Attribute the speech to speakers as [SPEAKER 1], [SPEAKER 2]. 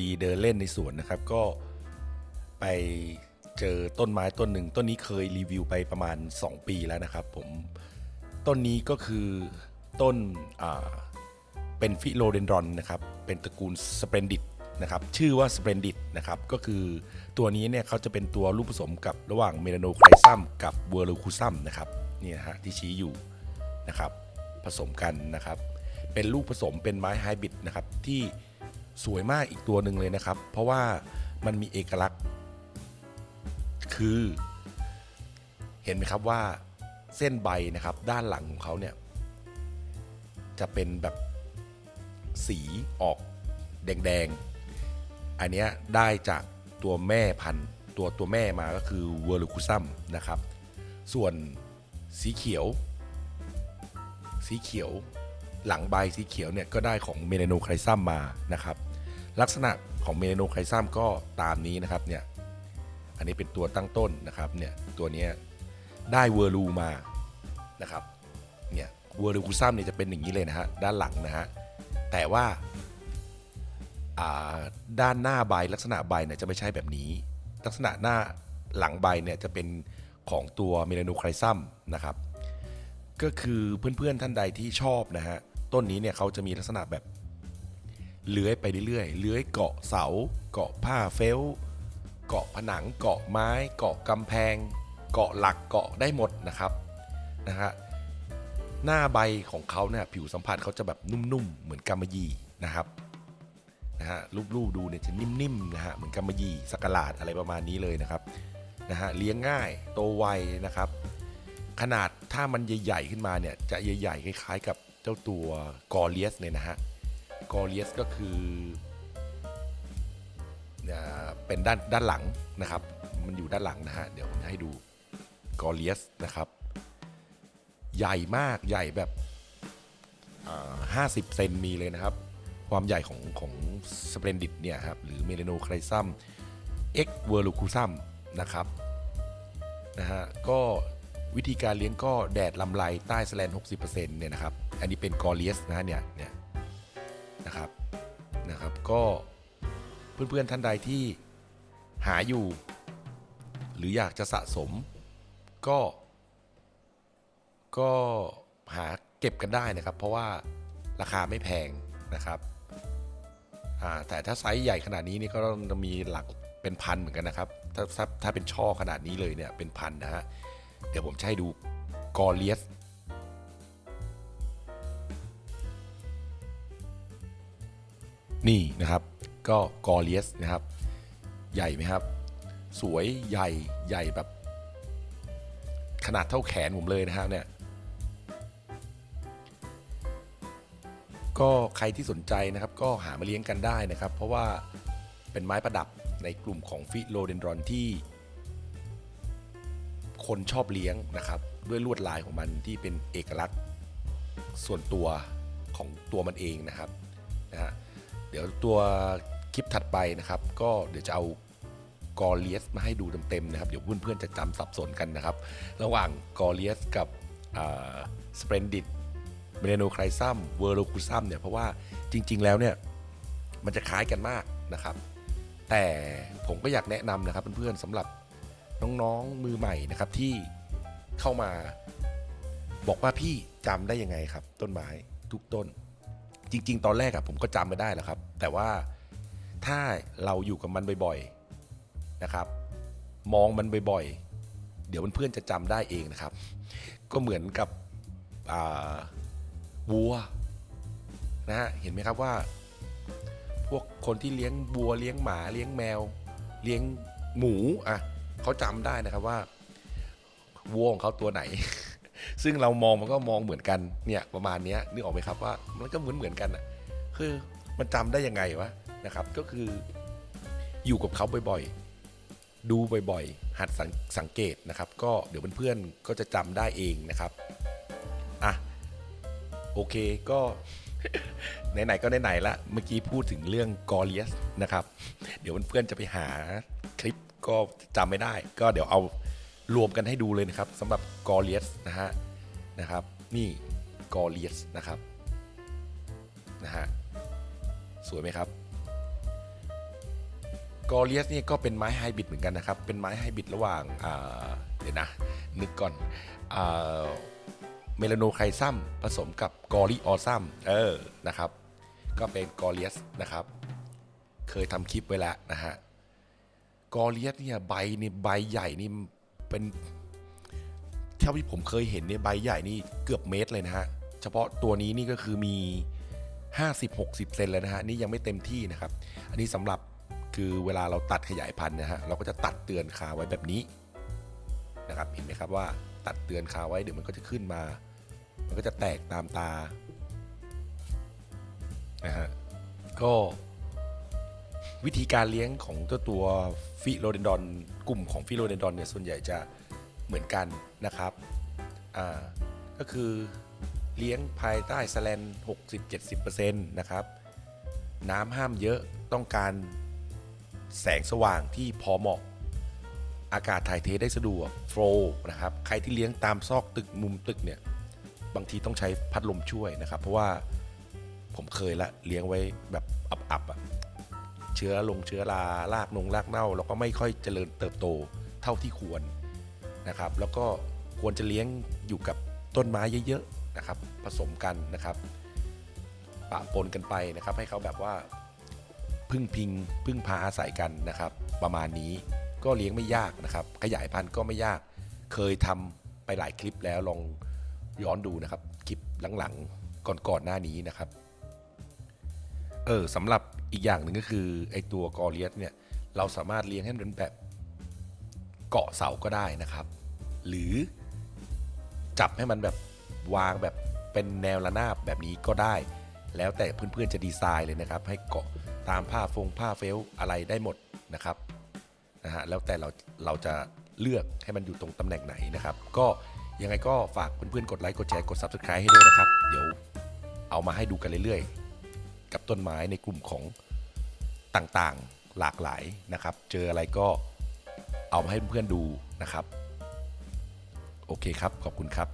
[SPEAKER 1] ดีเดินเล่นในสวนนะครับ ก็ไปเจอต้นไม้ต้นหนึ่ง ต้นนี้เคยรีวิวไปประมาณ 2 ปีแล้วนะครับ ผมต้นนี้ก็คือต้นเป็นฟิโลเดนดรอนนะครับ เป็นตระกูลสเปนดิตนะครับ ชื่อว่าสเปนดิตนะครับ ก็คือตัวนี้เนี่ยเขาจะเป็นตัวลูกผสมกับระหว่างเมลาโนไครซัมกับเวอร์ลูคูซัมนะครับนี่นะฮะที่ชี้อยู่นะครับ ผสมกันนะครับ เป็นลูกผสมเป็นไม้ไฮบริดนะครับที่ สวยมากอีกตัวหนึ่งเลยนะครับ เพราะว่ามันมีเอกลักษณ์ คือ เห็นไหมครับว่าเส้นใบนะครับ ด้านหลังของเขาเนี่ย จะเป็นแบบสีออกแดงๆ อันเนี้ยได้จากตัวแม่พันธุ์ ตัวตัวแม่มาก็คือเวอร์ลูคูซัมนะครับ ส่วนสีเขียว สีเขียวหลังใบสีเขียวเนี่ยก็ได้ของเมลาโนไครซัมมานะครับ ลักษณะของเมลาโนไคซัมก็ตามนี้นะครับเนี่ยอันนี้เป็นตัวตั้งต้นนะครับเนี่ยตัวนี้ได้เวอร์ลูมานะครับเนี่ยเวอร์ลูคูซัมเนี่ยจะเป็นอย่างนี้เลยนะฮะด้านหลังนะฮะแต่ว่าาด้านหน้าใบลักษณะใบเนี่ยจะไม่ใช่แบบนี้ ลักษณะหน้าหลังใบเนี่ยจะเป็นของตัวเมลาโนไครซัมนะครับก็คือเพื่อนๆท่านใดที่ชอบนะฮะต้นนี้เนี่ยเขาจะมีลักษณะแบบ เลื้อยไปเรื่อยๆเลื้อยเกาะเสา เกาะผ้าเฟลเกาะผนังเกาะไม้ เกาะกำแพง เกาะหลักเกาะได้หมดนะครับนะฮะหน้าใบของเขาเนี่ยผิวสัมผัสเขาจะแบบนุ่มๆเหมือนกำมะหยี่นะครับนะฮะรูปๆดูเนี่ยจะนิ่มๆนะฮะเหมือนกำมะหยี่สกหลาดอะไรประมาณนี้เลยนะครับนะฮะเลี้ยงง่ายโตไวนะครับ ขนาดถ้ามันใหญ่ๆขึ้นมาเนี่ยจะใหญ่ๆคล้ายๆ กับเจ้าตัวกอเลียสเนี่ยนะฮะ กอเลียสก็คือเป็นด้านด้านหลังนะครับ มันอยู่ด้านหลังนะฮะ เดี๋ยวผมจะให้ดูกอเลียสนะครับ ใหญ่มากใหญ่แบบห้าสิบเซนมีเลยนะครับ ความใหญ่ของของสเปนดิตเนี่ยครับ หรือเมลโนไครซัมเอ็กเวอร์ลูคูซัมนะครับนะฮะก็วิธีการเลี้ยงก็แดดลำไรใต้สแลน60%เนี่ยนะครับ อันนี้เป็นกอเลียสนะฮะเนี่ยเนี่ย นะครับนะครับ ก็เพื่อนๆท่านใดที่หาอยู่ หรืออยากจะสะสม ก็ ก็หาเก็บกันได้นะครับ เพราะว่าราคาไม่แพงนะครับแต่ถ้าไซส์ใหญ่ขนาดนี้นี่ก็ต้องมีหลักเป็นพันเหมือนกันนะครับ ถ้าถ้าถ้าเป็นช่อขนาดนี้เลยเนี่ยเป็นพันนะฮะ เดี๋ยวผมจะให้ดูกอเลียส นี่นะครับ ก็กอเลียสนะครับ ใหญ่ไหมครับ สวยใหญ่ใหญ่แบบ ขนาดเท่าแขนผมเลยนะฮะเนี่ยก็ใครที่สนใจนะครับ ก็หามาเลี้ยงกันได้นะครับ เพราะว่าเป็นไม้ประดับในกลุ่มของฟิโลเดนดรอนที่ คนชอบเลี้ยงนะครับ ด้วยลวดลายของมันที่เป็นเอกลักษณ์ส่วนตัวของตัวมันเองนะครับนะฮะ เดี๋ยวตัวคลิปถัดไปนะครับ ก็เดี๋ยวจะเอากอเลียสมาให้ดูเต็มๆนะครับ เดี๋ยวเพื่อนๆจะจำสับสนกันนะครับ ระหว่างกอเลียสกับสเปนดิตเมเนโนไครซัมเวอร์โลคูซัมเนี่ยเพราะว่าจริง ๆ แล้วเนี่ยมันจะคล้ายกันมากนะครับ แต่ผมก็อยากแนะนำนะครับเพื่อนๆสำหรับน้องๆมือใหม่นะครับที่เข้ามาบอกว่าพี่จำได้ยังไงครับ ต้นไม้ทุกต้น จริง ๆ ตอนแรกอะผมก็จำไม่ได้หรอกครับ แต่ว่าถ้าเราอยู่กับมันบ่อยๆนะครับ มองมันบ่อยๆ เดี๋ยวเพื่อนๆจะจำได้เองนะครับ ก็เหมือนกับวัวนะฮะเห็นไหมครับว่า พวกคนที่เลี้ยงวัวเลี้ยงหมาเลี้ยงแมว เลี้ยงหมูอะเขาจำได้นะครับว่าวัวของเขาตัวไหน ซึ่งเรามองมันก็มองเหมือนกันเนี่ยประมาณนี้นึกออกไหมครับว่ามันก็เหมือนเหมือนกันอะคือมันจำได้ยังไงวะนะครับ ก็คืออยู่กับเขาบ่อยๆ ดูบ่อยๆ หัดสังสังเกตนะครับ ก็เดี๋ยวเพื่อนๆก็จะจำได้เองนะครับอะโอเคก็ไหนๆก็ไหนๆละเมื่อกี้พูดถึงเรื่องกอเลียสนะครับ เดี๋ยวเพื่อนๆจะไปหาคลิปก็จำไม่ได้ ก็เดี๋ยวเอา รวมกันให้ดูเลยนะครับสำหรับกอเลียสนะฮะนะครับ นี่กอเลียสนะครับนะฮะสวยไหมครับกอเลียสเนี่ยก็เป็นไม้ไฮบริดเหมือนกันนะครับ เป็นไม้ไฮบริดระหว่างอ่าเดี๋ยวนะนึกก่อนเมลาโนไคซัมผสมกับกอริออซัมเออนะครับ ก็เป็นกอเลียสนะครับ เคยทำคลิปไว้แล้วนะฮะกอเลียสเนี่ยใบนี่ใบใหญ่นี่ เป็นเท่าที่ผมเคยเห็นเนี่ยใบใหญ่นี่เกือบเมตรเลยนะฮะ เฉพาะตัวนี้นี่ก็คือมี 50-60 เซนเลยนะฮะ นี่ยังไม่เต็มที่นะครับ อันนี้สำหรับคือเวลาเราตัดขยายพันธุ์นะฮะ เราก็จะตัดเตือนคาไว้แบบนี้นะครับเห็นไหมครับว่าตัดเตือนคาไว้เดี๋ยวมันก็จะขึ้นมา มันก็จะแตกตามตานะฮะก็ วิธีการเลี้ยงของเจ้าตัวฟิโลเดนดอนกลุ่มของฟิโลเดนดอนเนี่ยส่วนใหญ่จะเหมือนกันนะครับอ่าก็คือเลี้ยงภายใต้สแลน60-70%นะครับ น้ำห้ามเยอะต้องการแสงสว่างที่พอเหมาะ อากาศถ่ายเทได้สะดวกโฟล์นะครับ ใครที่เลี้ยงตามซอกตึกมุมตึกเนี่ย บางทีต้องใช้พัดลมช่วยนะครับ เพราะว่าผมเคยละเลี้ยงไว้แบบอับๆอะ เชื้อลงเชื้อราลากนงรากเน่า แล้วก็ไม่ค่อยเจริญเติบโตเท่าที่ควรนะครับ แล้วก็ควรจะเลี้ยงอยู่กับต้นไม้เยอะๆนะครับ ผสมกันนะครับปะปนกันไปนะครับ ให้เขาแบบว่าพึ่งพิงพึ่งพาอาศัยกันนะครับ ประมาณนี้ก็เลี้ยงไม่ยากนะครับ ขยายพันธุ์ก็ไม่ยากเคยทำไปหลายคลิปแล้วลองย้อนดูนะครับ คลิปหลังๆก่อนๆหน้านี้นะครับ เออสำหรับ อีกอย่างหนึ่งก็คือไอตัวกอเลียสเนี่ยเราสามารถเลี้ยงให้มันเป็นแบบเกาะเสาก็ได้นะครับ หรือจับให้มันแบบวางแบบเป็นแนวระนาบแบบนี้ก็ได้ แล้วแต่เพื่อนๆจะดีไซน์เลยนะครับ ให้เกาะตามผ้าฟงผ้าเฟลอะไรได้หมดนะครับนะฮะแล้วแต่เราเราจะเลือกให้มันอยู่ตรงตำแหน่งไหนนะครับ ก็ยังไงก็ฝากเพื่อนๆกดไลค์กดแชร์กด Subscribe ให้ด้วยนะครับ เดี๋ยวเอามาให้ดูกันเรื่อยๆ กับต้นไม้ในกลุ่มของต่างๆหลากหลายนะครับ เจออะไรก็เอามาให้เพื่อนๆดูนะครับ โอเคครับ ขอบคุณครับ